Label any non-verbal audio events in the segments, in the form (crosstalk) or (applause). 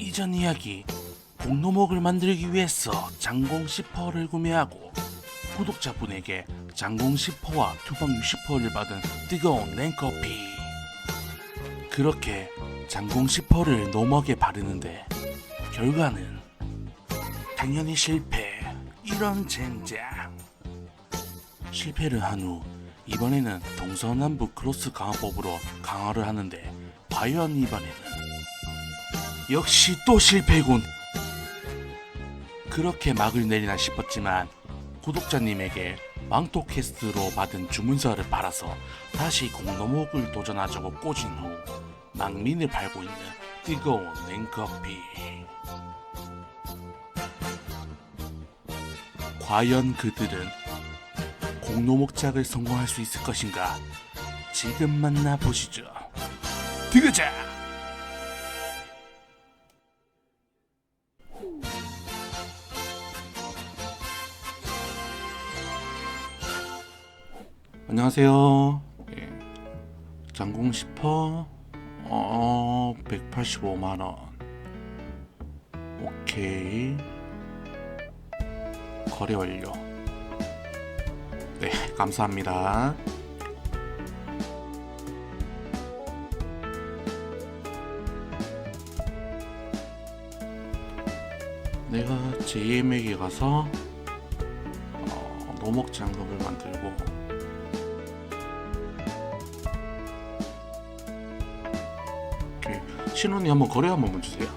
이전 이야기 공로목을 만들기 위해서 장공 10%를 구매하고 구독자분에게 장공 10%와 투방 60%를 받은 뜨거운 냉커피. 그렇게 장공 10%를 노목에 바르는데 결과는 당연히 실패. 이런 젠장. 실패를 한 후 이번에는 동서남북 크로스 강화법으로 강화를 하는데 과연 이번에는 역시 또 실패군. 그렇게 막을 내리나 싶었지만 구독자님에게 망토 퀘스트로 받은 주문서를 팔아서 다시 공로목을 도전하자고 꽂은 후 망민을 팔고 있는 뜨거운 냉커피. 과연 그들은 공로목작을 성공할 수 있을 것인가? 지금 만나보시죠. 들어가자 안녕하세요. 예. 장공 10퍼 어 185만 원. 오케이. 거래 완료. 네, 감사합니다. 내가 JM에게 가서 어, 노목 장갑을 만들고. 신혼이 한번 거래 한 번만 주세요.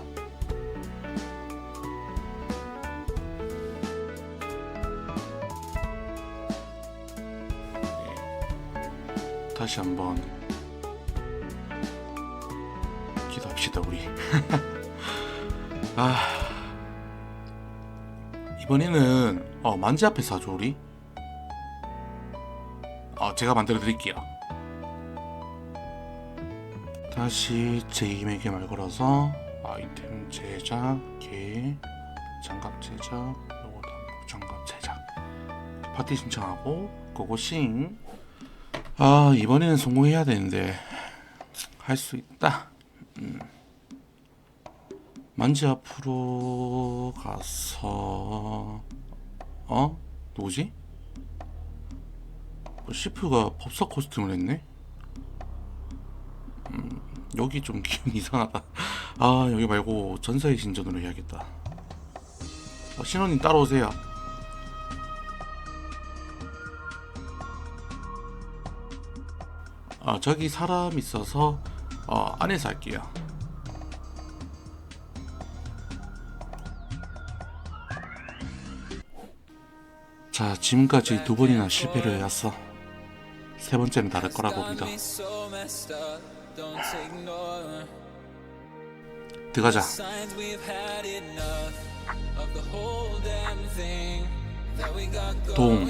네. 다시 한번 기도합시다 우리. (laughs) 아 이번에는 어 만지 하죠 우리. 어 제가 만들어 드릴게요. 다시 제 이메일에 말 걸어서 아이템 제작, 개, 장갑 제작, 요거 단목 장갑 제작 파티 신청하고 고고싱 아 이번에는 성공해야 되는데 할 수 있다 음. 만지 앞으로 가서 어? 누구지? 뭐 시프가 법사 코스튬을 했네? 여기 좀 기분이 (laughs) 이상하다. 아 여기 말고 전사의 신전으로 해야겠다. 어, 신혼님 따라오세요. 아 저기 사람 있어서 어, 안에서 할게요. 자 지금까지 두 번이나 실패를 해왔어. 세 번째는 다를 거라고 믿어. 들어가자. 동,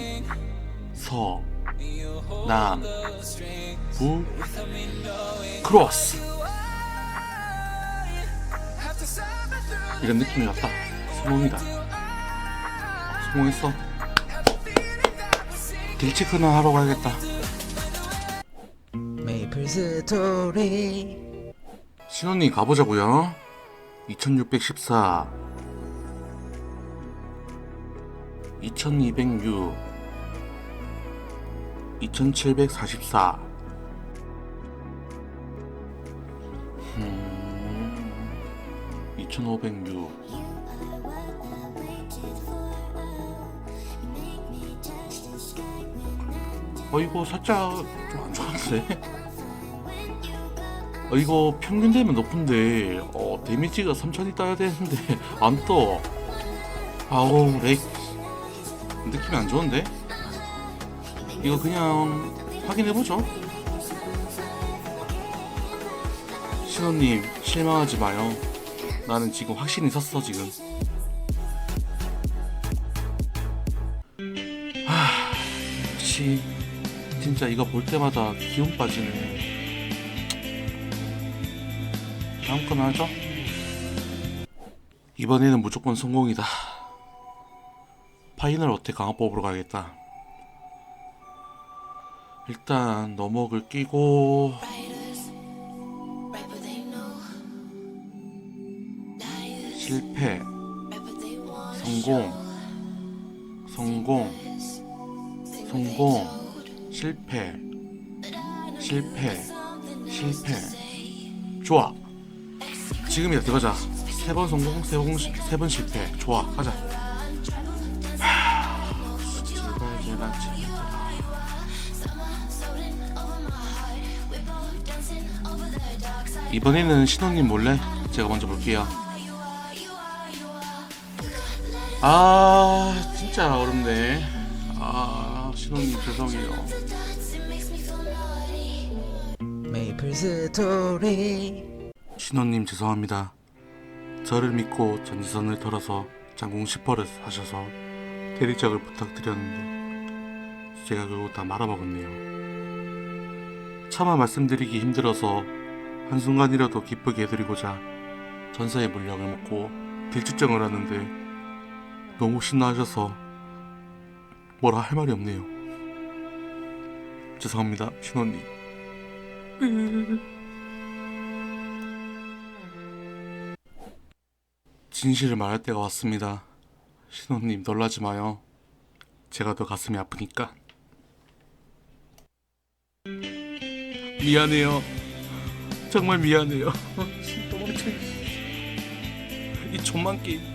서, 남, 부, 크로스. 이런 느낌이 왔다. 성공이다. 성공했어. 딜치크는 하러 가야겠다. 메이플 스토리. 신혼님 가보자고요. 2614 2206 2744 음, 2506 어 이거 살짝 좀 안 좋은데? 어, 이거 평균 되면 높은데 어, 데미지가 3000이 떠야 되는데 안 떠. 아우 렉 느낌이 안 좋은데? 이거 그냥 확인해보죠. 신호님 실망하지 마요. 나는 지금 확신이 섰어 지금. 하, 역시 진짜 이거 볼 때마다 기운 빠지네. 다음 건 하죠? 이번에는 무조건 성공이다. 파이널 어택 강화법으로 가야겠다. 일단 너목을 끼고 실패 성공 성공 성공 실패 실패 실패. 좋아. 지금이야 들어가자. 세 번 성공 세번 실패. 좋아. 가자. 하, 제발 제발 제발 이번에는 신호님 몰래 제가 먼저 볼게요. 아 진짜 어렵네. 아 신호님 죄송해요. 메이플 스토리 신호님 죄송합니다. 저를 믿고 전지선을 털어서 장공 10%를 하셔서 대리작을 부탁드렸는데 제가 결국 다 말아먹었네요. 차마 말씀드리기 힘들어서 한순간이라도 기쁘게 해드리고자 전사의 물약을 먹고 딜주정을 하는데 너무 신나하셔서 뭐라 할 말이 없네요. 죄송합니다, 신호님. 진실을 말할 때가 왔습니다. 신호님 놀라지 마요. 제가 더 가슴이 아프니까. 미안해요. 정말 미안해요. (laughs) 이 촌만 게임